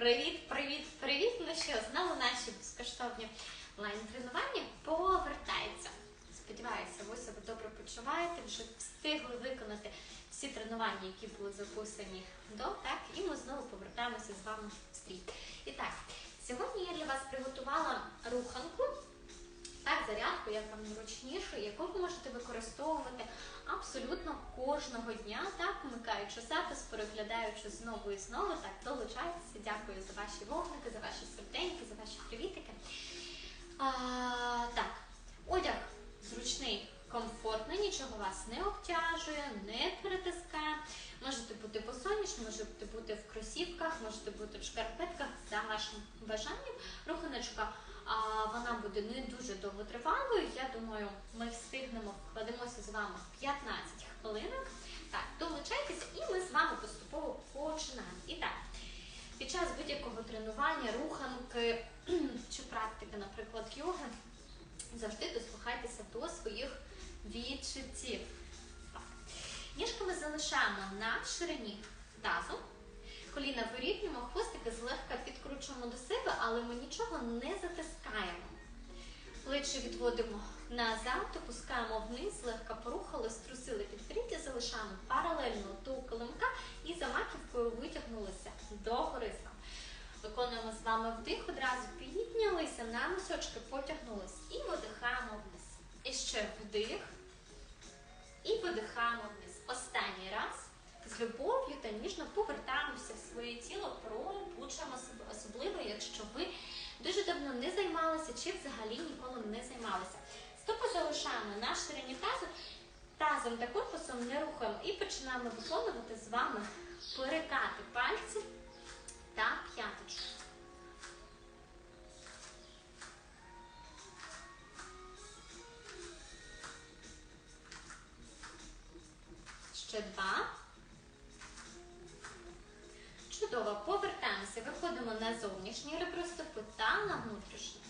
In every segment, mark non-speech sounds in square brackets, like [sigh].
Привіт, привіт, привіт! Ну що, знову наші безкоштовні онлайн-тренування повертаються. Сподіваюся, ви себе добре почуваєте, вже встигли виконати всі тренування, які були записані до, так? І ми знову повертаємося з вами в стрій. І так, сьогодні я для вас приготувала руханку. Так, зарядку, як вам зручніше, яку ви можете використовувати абсолютно кожного дня, так, вмикаючи запис, переглядаючи знову і знову, так, долучайтеся. Дякую за ваші вогники, за ваші серденьки, за ваші привітики. А, так, одяг зручний, комфортний, нічого вас не обтяжує, не перетискає. Можете бути посонячні, можете бути в кросівках, можете бути в шкарпетках за вашим бажанням. Руханочка а, вона буде не дуже довготривалою. Я думаю, ми встигнемо вкладемося з вами в 15 хвилинок. Так, долучайтесь і ми з вами поступово починаємо. І так, під час будь-якого тренування, руханки [clears throat] чи практики, наприклад, йоги, завжди дослухайтеся до своїх відчуттів. Ніжками залишаємо на ширині тазу. Коліна вирівнюємо, хвостики злегка підкручуємо до себе, але ми нічого не затискаємо. Плечі відводимо назад, опускаємо вниз, злегка порухали, струсили підборіддя, залишаємо паралельно до килимка і за маківкою витягнулися до горизка. Виконуємо з вами вдих, одразу піднялися на носочки, потягнулися і видихаємо вниз. І ще вдих. І видихаємо вниз. Останній раз з любов'ю та ніжно повертаємося в своє тіло, себе, особливо, якщо ви дуже давно не займалися чи взагалі ніколи не займалися. Стопи залишаємо на ширині тазу, тазом та корпусом не рухаємо і починаємо виконувати з вами перекати пальців та п'яточку. Ще два. На зовнішні ребростопи та на внутрішні.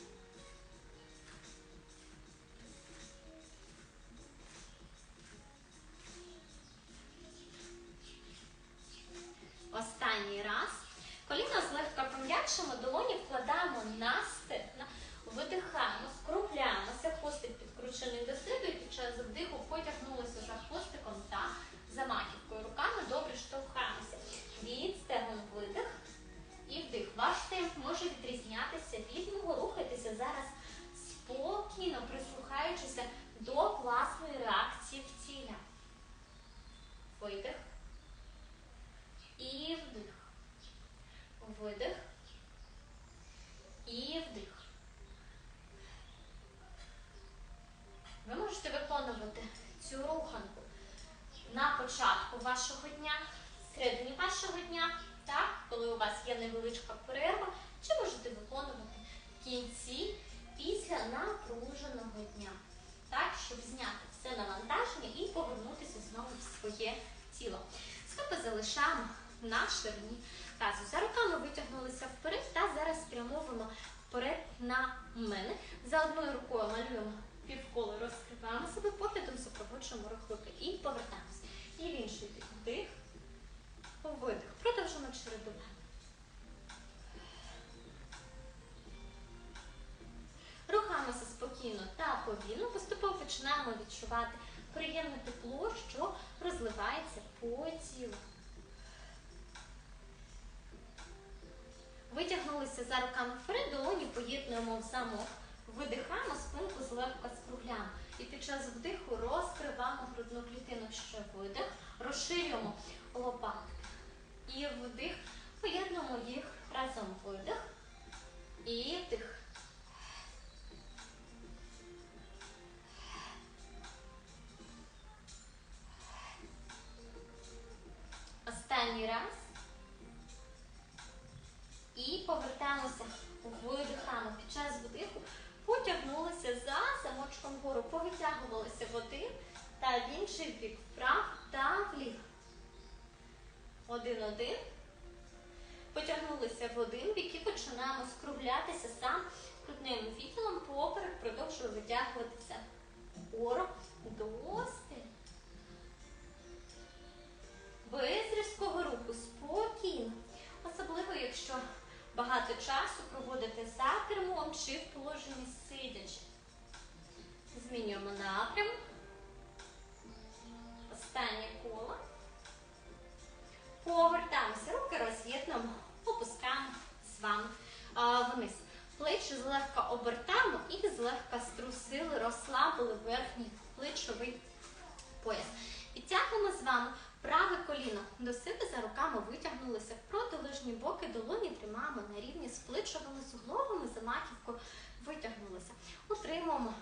Стопи на ширині тазу. За руками витягнулися вперед та зараз спрямовуємо вперед на мене. За одною рукою малюємо півколо, розкриваємо себе, поглядом супроводжуємо рухунки і повертаємося. І в інший. Вдих, видих. Продовжуємо чередування. Рухаємося спокійно та повільно, поступово починаємо відчувати приємне тепло, що розливається по тілу. Витягнулися за руками вперед, поєднуємо в замок. Видихаємо, спинку злегка скругляємо. І під час вдиху розкриваємо грудну клітину. Ще видих, розширюємо лопатки. І вдих, поєднуємо їх разом. Видих і вдих. Та бік, вправ та вліво. Один-один. Потягнулися в один бік і починаємо скруглятися сам грудним відділом поперек, продовжуємо витягуватися вгору до стелі. Без різкого руху, спокійно. Особливо, якщо багато часу проводите за кермом чи в положенні сидячи. Змінюємо напрямок. Останнє коло. Повертаємося, руки роз'єднуємо, опускаємо з вами вниз. Плечі злегка обертаємо і злегка струсили, розслабили верхній плечовий пояс. Підтягнемо з вами праве коліно до себе за руками витягнулися в протилежні боки, долоні тримаємо на рівні з плечовими суглобами, за маківкою витягнулися. Утримуємо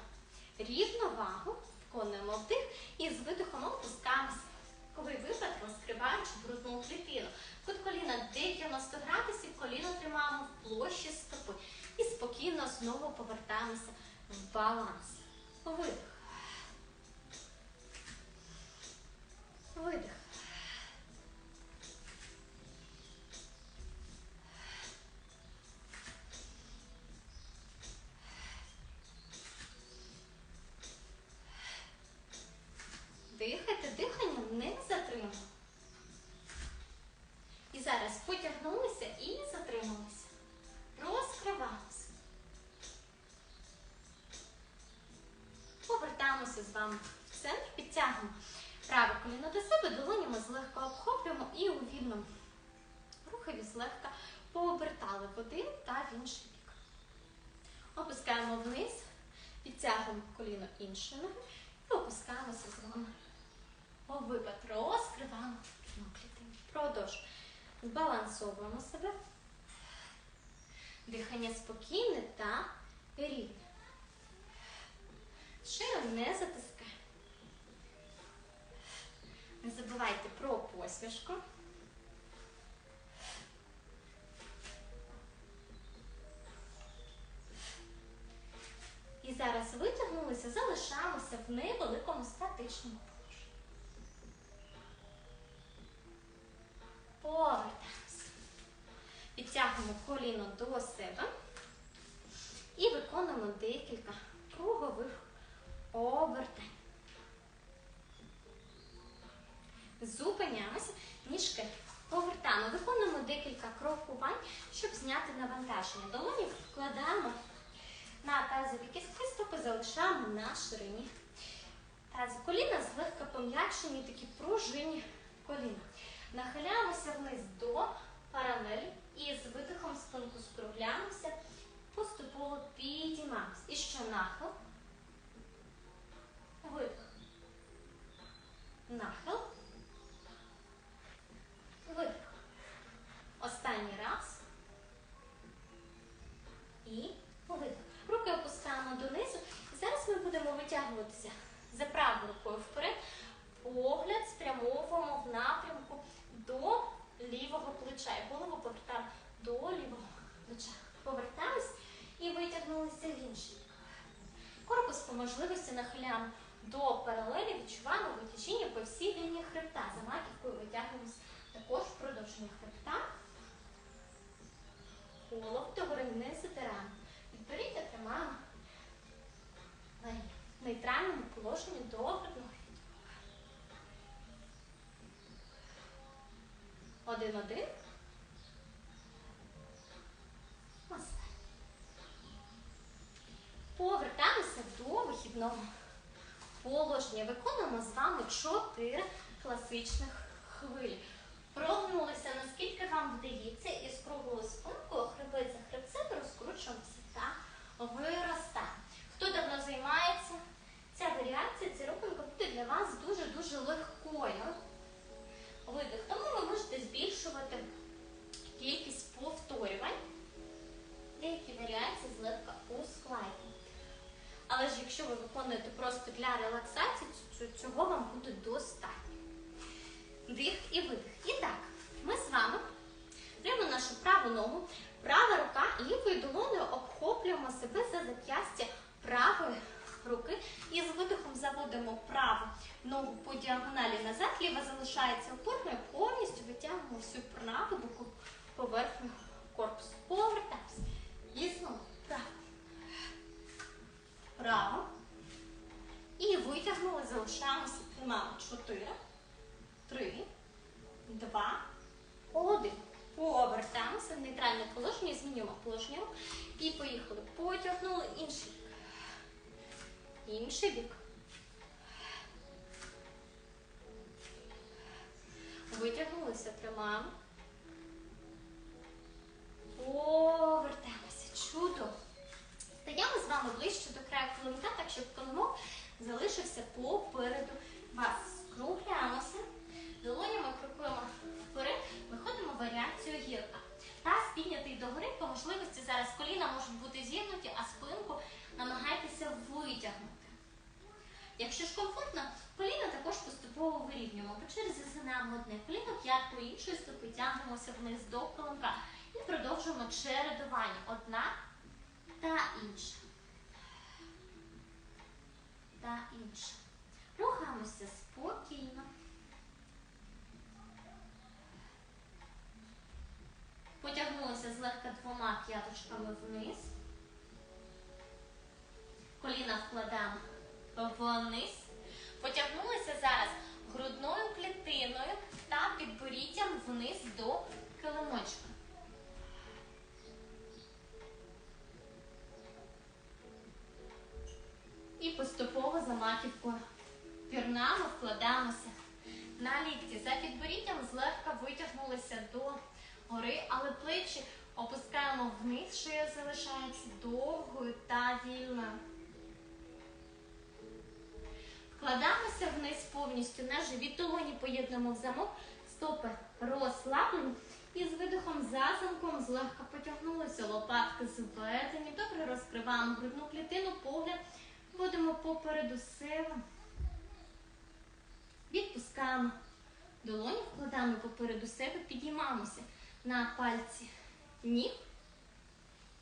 рівновагу, виконуємо вдих і з видихом опускаємося. Коли випад, розкриваючи грудну клітину. Кут коліна 90 градусів, коліно тримаємо в площі стопи. І спокійно знову повертаємося в баланс. Видих. Видих. Вами в центр, підтягуємо праве коліно до себе, долонями злегка обхоплюємо і у вільному рухові злегка пообертали в один та в інший бік. Опускаємо вниз, підтягуємо коліно іншої ноги і опускаємося з вами. Випад розкриваємо грудну клітину. Продовж. Збалансовуємо себе. Дихання спокійне та рівне. Шию не затискаємо. Не забувайте про посмішку. І зараз витягнулися, залишаємося в невеликому статичному положенні. Повертаємося. Підтягуємо коліно до себе і виконуємо декілька кругових обертань. Зупиняємося, ніжки повертаємо, виконуємо декілька крокувань, щоб зняти навантаження. Долоні вкладаємо на тазові кістки, стопи залишаємо на ширині. Тази коліна злегка пом'якшені, такі пружинні коліна. Нахиляємося вниз до паралелі і з видихом спинку скругляємося, поступово підіймаємося. І ще нахил. Видих. Нахил. Видих. Останній раз. І видих. Руки опускаємо донизу. Зараз ми будемо витягуватися за правою рукою вперед. Погляд спрямовуємо в напрямку до лівого плеча. І голову повертаємо до лівого плеча. Повертаємось і витягнулися в інший. Корпус по можливості нахиляємо до паралелі, відчуваємо витяжіння по всій лінії хребта. За маківкою витягуємося Один-один. Повертаємося до вихідного положення. Виконуємо з вами чотири класичних хвилі. Прогнулися, наскільки вам вдається, і з круглою спинкою хребет за хребцем розкручуємося та виростаємо. Якщо ви виконуєте просто для релаксації, ц- цього вам буде достатньо. Дих і видих. І так, ми з вами прямо нашу праву ногу, права рука лівою долоною обхоплюємо себе за зап'ястя правої руки і з видихом заводимо праву ногу по діагоналі назад, ліва залишається опорною, повністю витягуємо всю праву боку поверхню корпусу. Повертаємося. І знову право. Право. І витягнули, залишаємося, тримаємо 4, 3, 2, 1. Повертаємося в нейтральне положення, змінюємо положення і поїхали. Потягнули інший бік. Інший бік. Витягнулися, тримаємо. Повертаємося. Чудо. Стаємо з вами ближче до краю килимка, так щоб килимок залишився попереду вас. Скругляємося. Долонями крокуємо вперед, виходимо в варіацію гірка. Таз піднятий догори, по можливості зараз коліна можуть бути зігнуті, а спинку намагайтеся витягнути. Якщо ж комфортно, коліна також поступово вирівнюємо. По черзі згинаємо одне коліно, п'ятку іншої стопи тягнемося вниз до колонка. І продовжуємо чередування. Одна та інша. Та інша. Рухаємося спокійно. Потягнулися злегка двома п'яточками вниз. Коліна вкладаємо вниз. Потягнулися зараз грудною клітиною та підборіддям вниз до килимочка. Поступово за маківкою пірнамо вкладаємося на лікті. За підборіддям злегка витягнулися до гори, але плечі опускаємо вниз, шия залишається довгою та вільною. Вкладаємося вниз повністю на живіт, долоні поєднуємо в замок, стопи розслаблені. І з видихом за замком злегка потягнулися, лопатки зведені. Добре розкриваємо грудну клітину, погляд. Будемо попереду себе. Відпускаємо долоні, вкладаємо попереду себе, підіймаємося на пальці ніг.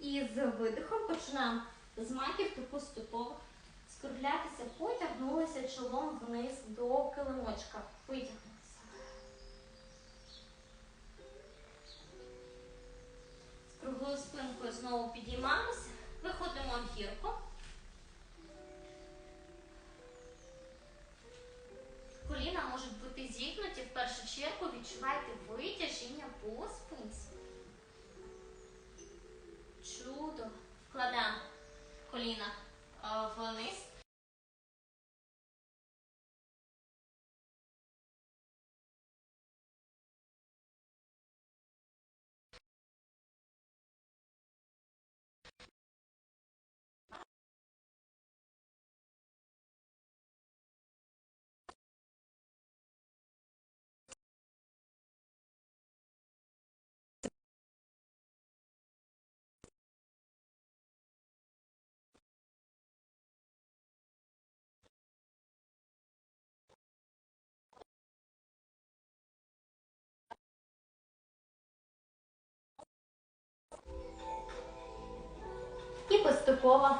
І з видихом починаємо з маківки поступово скруглятися, потягнулися чолом вниз до килимочка. Витягнулися. З круглою спинкою знову підіймаємося, виходимо в. Коліна можуть бути зігнуті в першу чергу, відчувайте витяжіння по спинці. Чудо. Вкладаємо коліна е, вниз. Поступово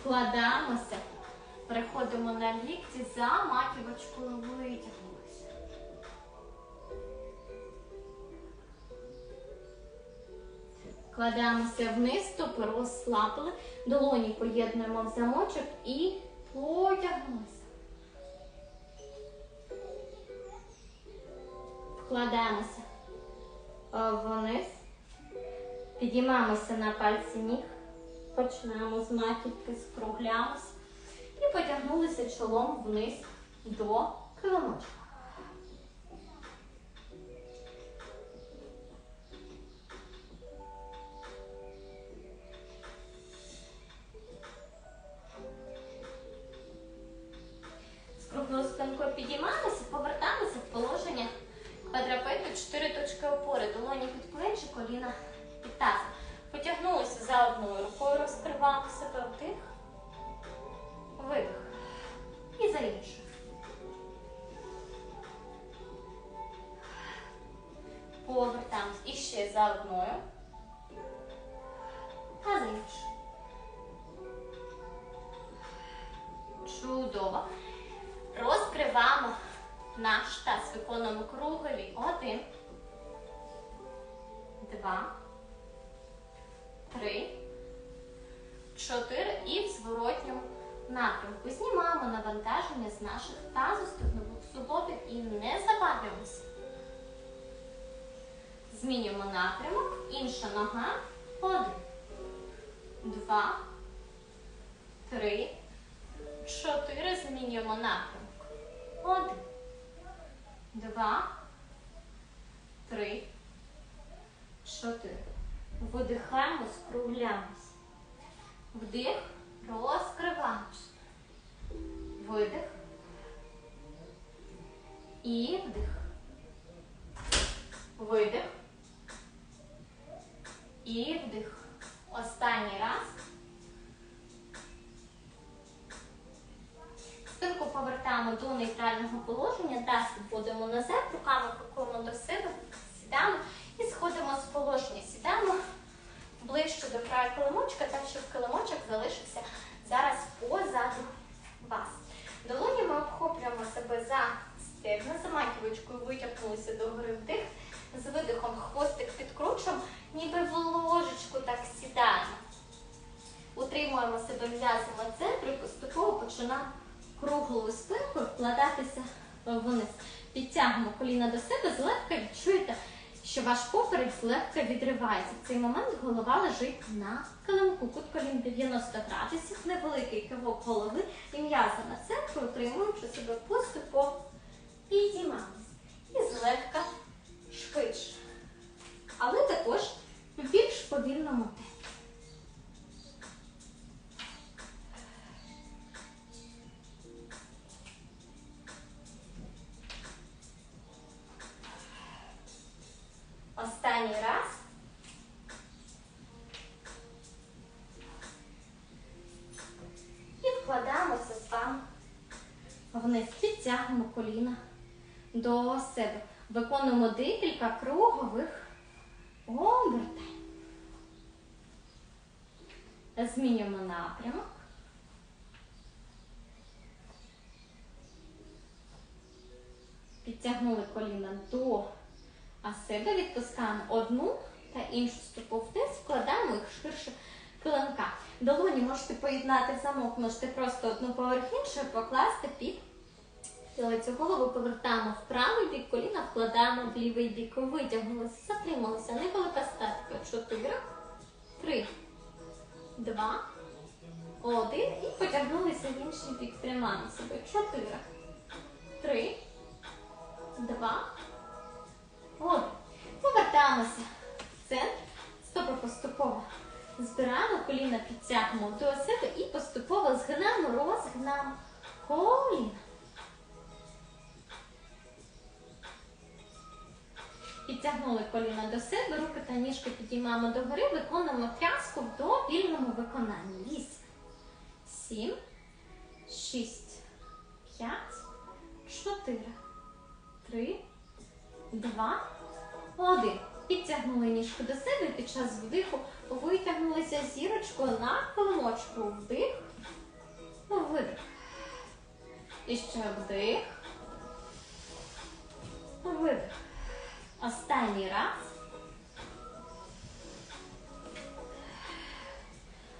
вкладаємося, переходимо на лікті, за маківочкою витягнулися. Кладаємося вниз, стопи розслабили, долоні поєднуємо в замочок і потягнулися. Вкладаємося е, вниз. Підіймаємося на пальці ніг, починаємо з маківки, скруглямося і потягнулися чолом вниз до килимочка. Розкриваємо наш таз. Виконуємо кругові. Один. Два. Три. Чотири. І в зворотньому напрямку. Знімаємо навантаження з наших тазостегнових суглобів і не забавлюємося. Змінюємо напрямок. Інша нога. Один. Два. Три. Чотири. Змінюємо напрямок. Один. Два. Три. Чотири. Видихаємо, скругляємось. Вдих. Розкриваємось. Видих. І вдих. Видих. І вдих. Останній раз. Спинку повертаємо до нейтрального положення, таз відводимо назад, руками крокуємо до себе, сідаємо і сходимо з положення. Сідаємо ближче до краю килимочка, так щоб килимочок залишився зараз позаду вас. Долонями обхоплюємо себе за стегна, за маківочкою витягнулися до гори вдих. З видихом хвостик підкручуємо, ніби в ложечку так сідаємо. Утримуємо себе м'язами центру і поступово починаємо круглою спинкою вкладатися вниз. Підтягуємо коліна до себе, злегка відчуєте, що ваш поперек злегка відривається. В цей момент голова лежить на килимку. Кут колін 90 градусів, невеликий кивок голови і м'язи на центрі, утримуючи себе поступово підіймаємось. І злегка швидше. Але також в більш повільному темпі. Підтягуємо коліна до себе. Виконуємо декілька кругових обертань. Змінюємо напрямок. Підтягнули коліна до себе відпускаємо одну та іншу стопу вниз, вкладаємо їх ширше килимка. Долоні можете поєднати в замок, можете просто одну поверх іншої покласти під цю голову, повертаємо в правий бік, коліна вкладаємо в лівий бік. Витягнулися, затрималися. Невелика статика. Чотири, три, два, один. І потягнулися в інший бік. Тримаємо себе. Чотири, три, два, один. Повертаємося в центр. Стопи поступово збираємо, коліна підтягнемо до себе і поступово згинаємо, розгинаємо коліна. Підтягнули коліна до себе, руки та ніжки підіймаємо догори, виконуємо тряску в довільному виконанні. Вісім, сім, шість, п'ять, чотири, три, два, один. Підтягнули ніжку до себе під час вдиху витягнулися зірочкою на коломочку. Вдих, видих. І ще вдих, видих. Останній раз.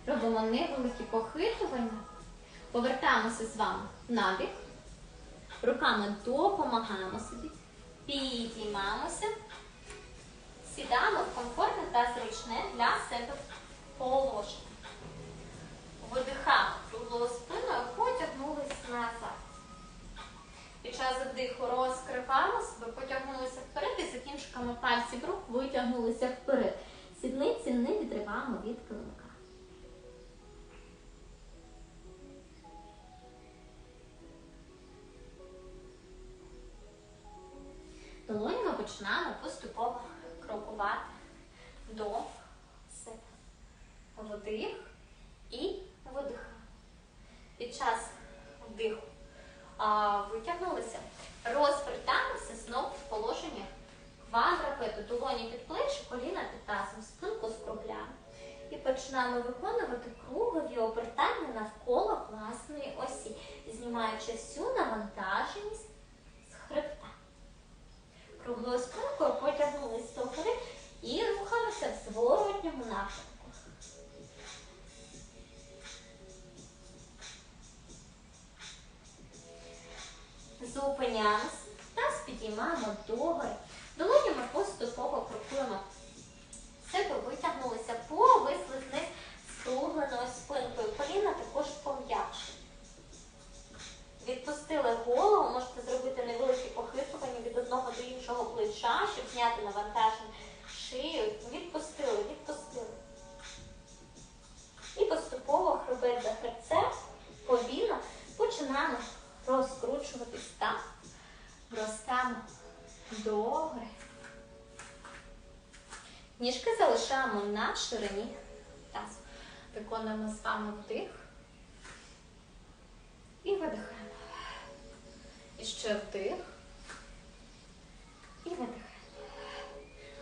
Робимо невеликі похитування. Повертаємося з вами на бік. Руками допомагаємо собі. Підіймаємося. Сідаємо в комфортне та зручне для себе положення. Видихаємо круглою спиною, потягнулися назад. Під час вдиху розкриваємо себе, потягнулися вперед і за кінчиками пальців рук витягнулися вперед. Сідниці не відриваємо від килимка. Долонями починаємо поступово крокувати до себе. Вдих і видих. Під час вдиху а, витягнулися. Розвертаємося знову в положення квадрапету. Долоні під плечі, коліна під тазом, спинку скругляємо. І починаємо виконувати кругові обертання навколо власної осі, знімаючи всю навантаженість з хребта. Круглою спинкою потягнулися до гори і рухаємося в зворотньому напрямку. Зупиняємося, та підіймаємо догори. На ширині тазу. Виконуємо з вами вдих і видихаємо. І ще вдих і видихаємо.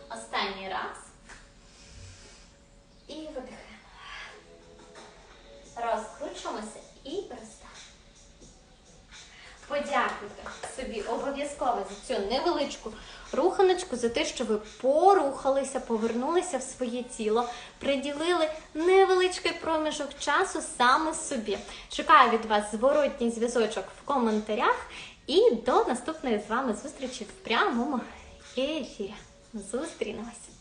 Останній раз. І видихаємо. Розкручуємося і переставимо. Подякуйте собі обов'язково за цю невеличку руханочку, за те, що ви порухалися, повернулися в своє тіло, приділили невеличкий проміжок часу саме собі. Чекаю від вас зворотній зв'язочок в коментарях і до наступної з вами зустрічі в прямому ефірі. Зустрінемось!